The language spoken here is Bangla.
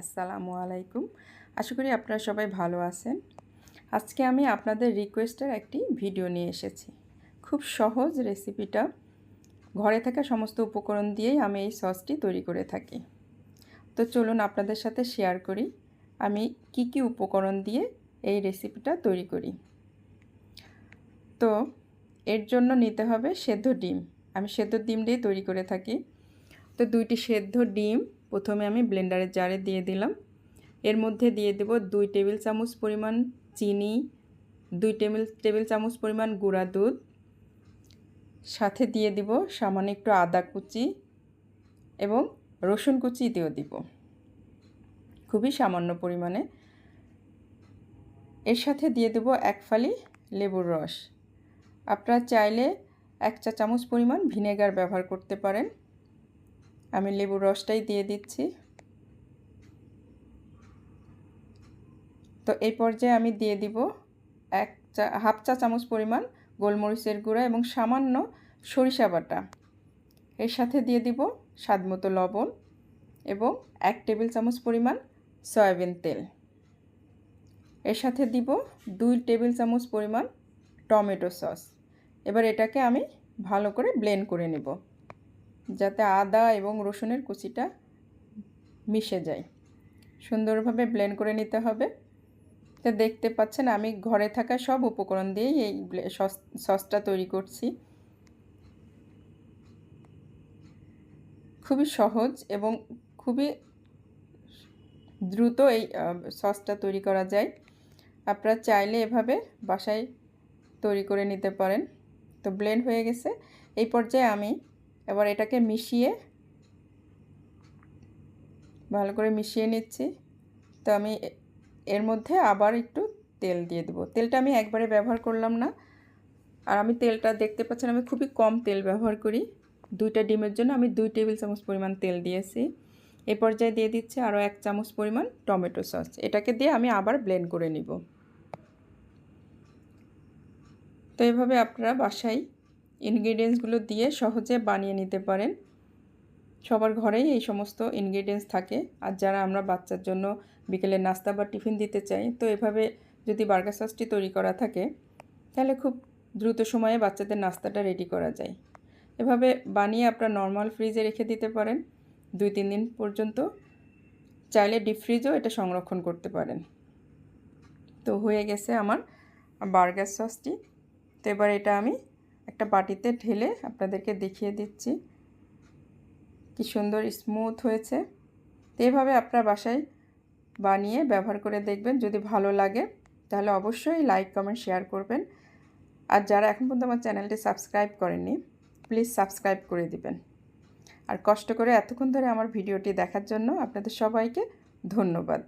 আসসালামু আলাইকুম। আশা করি আপনারা সবাই ভালো আছেন। আজকে আমি আপনাদের রিকোয়েস্টের একটি ভিডিও নিয়ে এসেছি। খুব সহজ রেসিপিটা ঘরে থাকা সমস্ত উপকরণ দিয়েই আমি এই সসটি তৈরি করে থাকি। তো চলুন আপনাদের সাথে শেয়ার করি। আমি কি কি উপকরণ দিয়ে এই রেসিপিটা তৈরি করি। তো এর জন্য নিতে হবে সেদ্ধ ডিম। আমি সেদ্ধ ডিম দিয়ে তৈরি করে থাকি। তো দুইটি সেদ্ধ ডিম প্রথমে আমি ব্লেন্ডারের জারে দিয়ে দিলাম। এর মধ্যে দিয়ে দেব দুই টেবিল চামচ পরিমাণ চিনি, দুই টেবিল টেবিল চামচ পরিমাণ গুঁড়া দুধ। সাথে দিয়ে দিব সামান্য একটু আদা কুচি এবং রসুন কুচি দিয়েও দিব। খুবই সামান্য পরিমাণে। এর সাথে দিয়ে দেব এক ফালি লেবুর রস। আপনারা চাইলে এক চা চামচ পরিমাণ ভিনেগার ব্যবহার করতে পারেন। আমি লেবুর রসটাই দিয়ে দিচ্ছি। তো এই পর্যায়ে আমি দিয়ে দিব এক চা, হাফ চা চামচ পরিমাণ গোলমরিচের গুঁড়া এবং সামান্য সরিষা বাটা। এর সাথে দিয়ে দিব স্বাদমতো লবণ এবং এক টেবিল চামচ পরিমাণ সয়াবিন তেল। এর সাথে দিব দুই টেবিল চামচ পরিমাণ টমেটো সস। এবার এটাকে আমি ভালো করে ব্লেন্ড করে নেব। যাতে আদা এবং রসুনের কুচিটা মিশে যায়। সুন্দরভাবে ব্লেন্ড করে নিতে হবে। তো দেখতে পাচ্ছেন আমি ঘরে থাকা সব উপকরণ দিয়েই এই সসটা তৈরি করছি। খুবই সহজ এবং খুবই দ্রুত এই সসটা তৈরি করা যায়। আপনারা চাইলে এভাবে বাসায় তৈরি করে নিতে পারেন। তো ব্লেন্ড হয়ে গেছে। এই পর্যায়ে আমি এবার এটাকে মিশিয়ে ভালো করে মিশিয়ে নিচ্ছি। তো আমি এর মধ্যে আবার একটু তেল দিয়ে দেবো। তেলটা আমি একবারে ব্যবহার করলাম না। আর আমি তেলটা দেখতে পাচ্ছেন, আমি খুবই কম তেল ব্যবহার করি। দুইটা ডিমের জন্য আমি দুই টেবিল চামচ পরিমাণ তেল দিয়েছি। এ পর্যায়ে দিয়ে দিচ্ছি আরও এক চামচ পরিমাণ টমেটো সস। এটাকে দিয়ে আমি আবার ব্লেন্ড করে নিব। তো এভাবে আপনারা বাসায় ইনগ্রিডিয়েন্টসগুলো দিয়ে সহজে বানিয়ে নিতে পারেন। সবার ঘরেই এই সমস্ত ইনগ্রিডিয়েন্টস থাকে। আর যারা আমরা বাচ্চার জন্য বিকেলে নাস্তা বা টিফিন দিতে চাই, তো এভাবে যদি বার্গার সসটি তৈরি করা থাকে, তাহলে খুব দ্রুত সময়ে বাচ্চাদের নাস্তাটা রেডি করা যায়। এভাবে বানিয়ে আপনার নর্মাল ফ্রিজে রেখে দিতে পারেন। দুই তিন দিন পর্যন্ত। চাইলে ডিপ ফ্রিজও এটা সংরক্ষণ করতে পারেন। তো হয়ে গেছে আমার বার্গার সসটি তো এবার এটা আমি একটা বাটিতে ঢেলে আপনাদেরকে দেখিয়ে দিচ্ছি কি সুন্দর স্মুথ হয়েছে। তো এভাবে আপনার বাসায় বানিয়ে ব্যবহার করে দেখবেন, যদি ভালো লাগে তাহলে অবশ্যই লাইক কমেন্ট শেয়ার করবেন। আর যারা এখন পর্যন্ত আমার চ্যানেলটি সাবস্ক্রাইব করেননি প্লিজ সাবস্ক্রাইব করে দিবেন। আর কষ্ট করে এতক্ষণ ধরে আমার ভিডিওটি দেখার জন্য আপনাদের সবাইকে ধন্যবাদ।